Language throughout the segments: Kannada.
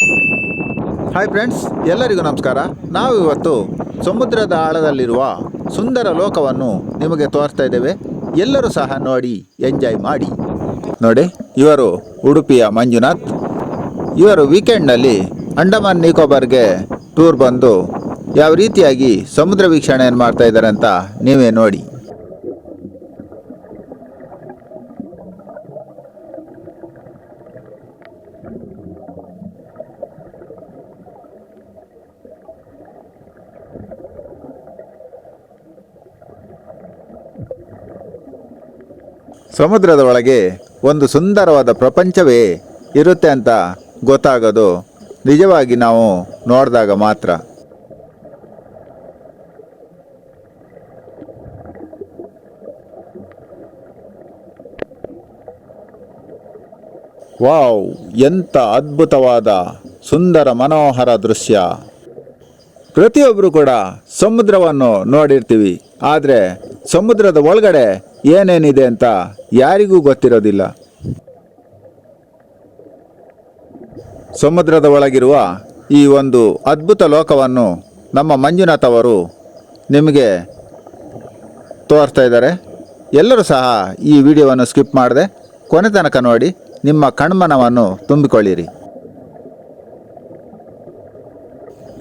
ಹಾಯ್ ಫ್ರೆಂಡ್ಸ್ ಎಲ್ಲರಿಗೂ ನಮಸ್ಕಾರ. ನಾವು ಇವತ್ತು ಸಮುದ್ರದ ಆಳದಲ್ಲಿರುವ ಸುಂದರ ಲೋಕವನ್ನು ನಿಮಗೆ ತೋರಿಸ್ತಾ ಇದ್ದೇವೆ. ಎಲ್ಲರೂ ಸಹ ನೋಡಿ ಎಂಜಾಯ್ ಮಾಡಿ. ನೋಡಿ, ಇವರು ಉಡುಪಿಯ ಮಂಜುನಾಥ್. ಇವರು ವೀಕೆಂಡ್ನಲ್ಲಿ ಅಂಡಮಾನ್ ನಿಕೋಬಾರ್ಗೆ ಟೂರ್ ಬಂದು ಯಾವ ರೀತಿಯಾಗಿ ಸಮುದ್ರ ವೀಕ್ಷಣೆಯನ್ನು ಮಾಡ್ತಾ ಇದ್ದಾರೆ ಅಂತ ನೀವೇ ನೋಡಿ. ಸಮುದ್ರದ ಒಳಗೆ ಒಂದು ಸುಂದರವಾದ ಪ್ರಪಂಚವೇ ಇರುತ್ತೆ ಅಂತ ಗೊತ್ತಾಗೋದು. ನಿಜವಾಗಿ ನಾವು ನೋಡಿದಾಗ ಮಾತ್ರ. ವಾವ್, ಎಂಥ ಅದ್ಭುತವಾದ, ಸುಂದರ, ಮನೋಹರ ದೃಶ್ಯ. ಪ್ರತಿಯೊಬ್ಬರು ಕೂಡ ಸಮುದ್ರವನ್ನು ನೋಡಿರ್ತೀವಿ. ಆದರೆ ಸಮುದ್ರದ ಒಳಗಡೆ ಏನೇನಿದೆ ಅಂತ ಯಾರಿಗೂ ಗೊತ್ತಿರೋದಿಲ್ಲ. ಸಮುದ್ರದ ಒಳಗಿರುವ ಈ ಒಂದು ಅದ್ಭುತ ಲೋಕವನ್ನು ನಮ್ಮ ಮಂಜುನಾಥ್ ಅವರು ನಿಮಗೆ ತೋರಿಸ್ತಾ ಇದ್ದಾರೆ. ಎಲ್ಲರೂ ಸಹ ಈ ವಿಡಿಯೋವನ್ನು ಸ್ಕಿಪ್ ಮಾಡದೆ ಕೊನೆ ತನಕ ನೋಡಿ ನಿಮ್ಮ ಕಣ್ಮನವನ್ನು ತುಂಬಿಕೊಳ್ಳಿರಿ.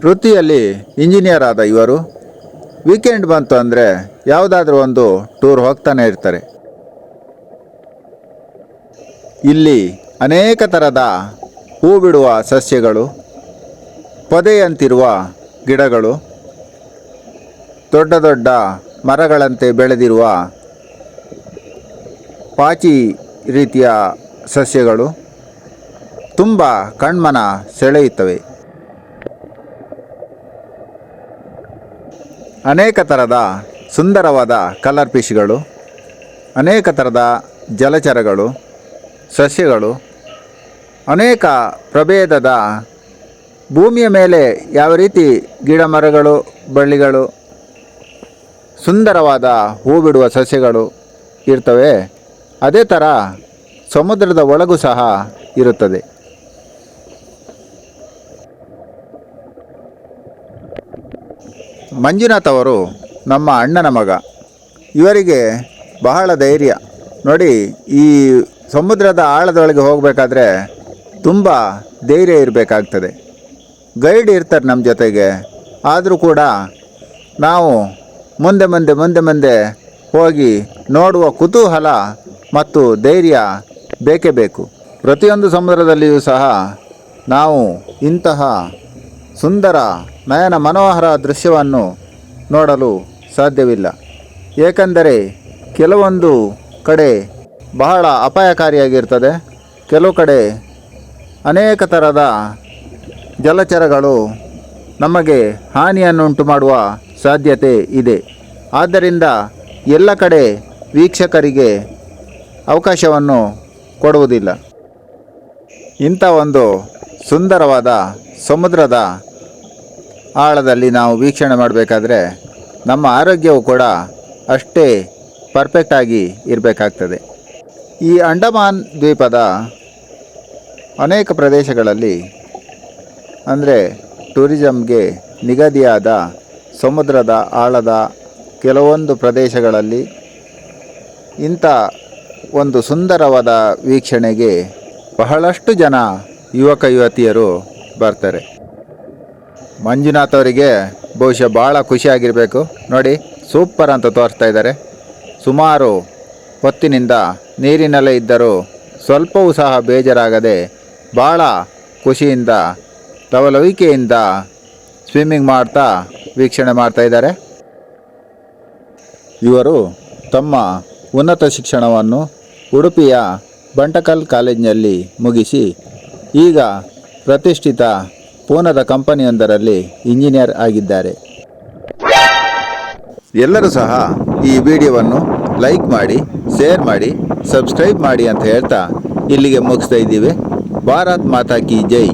ವೃತ್ತಿಯಲ್ಲಿ ಇಂಜಿನಿಯರ್ ಆದ ಇವರು. ವೀಕೆಂಡ್ ಬಂತು ಅಂದರೆ ಯಾವುದಾದ್ರೂ ಒಂದು ಟೂರ್ ಹೋಗ್ತಾನೆ ಇರ್ತಾರೆ. ಇಲ್ಲಿ ಅನೇಕ ಥರದ ಹೂ ಬಿಡುವ ಸಸ್ಯಗಳು, ಪೊದೆಯಂತಿರುವ ಗಿಡಗಳು, ದೊಡ್ಡ ದೊಡ್ಡ ಮರಗಳಂತೆ ಬೆಳೆದಿರುವ ಪಾಚಿ ರೀತಿಯ ಸಸ್ಯಗಳು, ತುಂಬ ಕಣ್ಮನ ಸೆಳೆಯುತ್ತವೆ. ಅನೇಕ ಥರದ ಸುಂದರವಾದ ಕಲರ್ ಫಿಶ್ಗಳು ಅನೇಕ ಥರದ ಜಲಚರಗಳು, ಸಸ್ಯಗಳು, ಅನೇಕ ಪ್ರಭೇದದ ಭೂಮಿಯ ಮೇಲೆ ಯಾವ ರೀತಿ ಗಿಡ ಮರಗಳು ಬಳ್ಳಿಗಳು, ಸುಂದರವಾದ ಹೂ ಬಿಡುವ ಸಸ್ಯಗಳು ಇರ್ತವೆ, ಅದೇ ಥರ ಸಮುದ್ರದ ಒಳಗೂ ಸಹ ಇರುತ್ತದೆ. ಮಂಜುನಾಥ್ ಅವರು ನಮ್ಮ ಅಣ್ಣನ ಮಗ. ಇವರಿಗೆ ಬಹಳ ಧೈರ್ಯ. ನೋಡಿ, ಈ ಸಮುದ್ರದ ಆಳದೊಳಗೆ ಹೋಗಬೇಕಾದ್ರೆ ತುಂಬ ಧೈರ್ಯ ಇರಬೇಕಾಗ್ತದೆ. ಗೈಡ್ ಇರ್ತಾರೆ ನಮ್ಮ ಜೊತೆಗೆ. ಆದರೂ ಕೂಡ ನಾವು ಮುಂದೆ ಮುಂದೆ ಮುಂದೆ ಮುಂದೆ ಹೋಗಿ ನೋಡುವ ಕುತೂಹಲ ಮತ್ತು ಧೈರ್ಯ ಬೇಕೇ ಬೇಕು. ಪ್ರತಿಯೊಂದು ಸಮುದ್ರದಲ್ಲಿಯೂ ಸಹ ನಾವು ಇಂತಹ ಸುಂದರ ನಯನ ಮನೋಹರ ದೃಶ್ಯವನ್ನು ನೋಡಲು ಸಾಧ್ಯವಿಲ್ಲ. ಏಕೆಂದರೆ ಕೆಲವೊಂದು ಕಡೆ ಬಹಳ ಅಪಾಯಕಾರಿಯಾಗಿರ್ತದೆ ಕೆಲವು ಕಡೆ ಅನೇಕ ಥರದ ಜಲಚರಗಳು ನಮಗೆ ಹಾನಿಯನ್ನುಂಟು ಮಾಡುವ ಸಾಧ್ಯತೆ ಇದೆ. ಆದ್ದರಿಂದ ಎಲ್ಲ ಕಡೆ ವೀಕ್ಷಕರಿಗೆ ಅವಕಾಶವನ್ನು ಕೊಡುವುದಿಲ್ಲ. ಇಂಥ ಒಂದು ಸುಂದರವಾದ ಸಮುದ್ರದ ಆಳದಲ್ಲಿ ನಾವು ವೀಕ್ಷಣೆ ಮಾಡಬೇಕಾದ್ರೆ ನಮ್ಮ ಆರೋಗ್ಯವು ಕೂಡ ಅಷ್ಟೇ ಪರ್ಫೆಕ್ಟಾಗಿ ಇರಬೇಕಾಗ್ತದೆ. ಈ ಅಂಡಮಾನ್ ದ್ವೀಪದ ಅನೇಕ ಪ್ರದೇಶಗಳಲ್ಲಿ ಅಂದರೆ ಟೂರಿಸಮ್ಗೆ ನಿಗದಿಯಾದ ಸಮುದ್ರದ ಆಳದ ಕೆಲವೊಂದು ಪ್ರದೇಶಗಳಲ್ಲಿ ಇಂಥ ಒಂದು ಸುಂದರವಾದ ವೀಕ್ಷಣೆಗೆ ಬಹಳಷ್ಟು ಜನ ಯುವಕ ಯುವತಿಯರು ಬರ್ತಾರೆ. ಮಂಜುನಾಥ್ ಅವರಿಗೆ ಬಹುಶಃ ಭಾಳ ಖುಷಿಯಾಗಿರಬೇಕು. ನೋಡಿ, ಸೂಪರ್ ಅಂತ ತೋರಿಸ್ತಾ ಇದ್ದಾರೆ. ಸುಮಾರು ಹೊತ್ತಿನಿಂದ ನೀರಿನಲ್ಲೇ ಇದ್ದರೂ ಸ್ವಲ್ಪವೂ ಸಹ ಬೇಜಾರಾಗದೆ ಭಾಳ ಖುಷಿಯಿಂದ, ಲವಲವಿಕೆಯಿಂದ ಸ್ವಿಮ್ಮಿಂಗ್ ಮಾಡ್ತಾ ವೀಕ್ಷಣೆ ಮಾಡ್ತಾ ಇದ್ದಾರೆ. ಇವರು ತಮ್ಮ ಉನ್ನತ ಶಿಕ್ಷಣವನ್ನು ಉಡುಪಿಯ ಬಂಟಕಲ್ ಕಾಲೇಜಿನಲ್ಲಿ ಮುಗಿಸಿ ಈಗ ಪ್ರತಿಷ್ಠಿತ ಪೂನದ ಕಂಪನಿಯೊಂದರಲ್ಲಿ ಇಂಜಿನಿಯರ್ ಆಗಿದ್ದಾರೆ. ಎಲ್ಲರೂ ಸಹ ಈ ವಿಡಿಯೋವನ್ನು ಲೈಕ್ ಮಾಡಿ, ಶೇರ್ ಮಾಡಿ, ಸಬ್ಸ್ಕ್ರೈಬ್ ಮಾಡಿ ಅಂತ ಹೇಳ್ತಾ ಇಲ್ಲಿಗೆ ಮುಗಿಸ್ತಾ ಇದ್ದೀವಿ. ಭಾರತ್ ಮಾತಾ ಕಿ ಜೈ.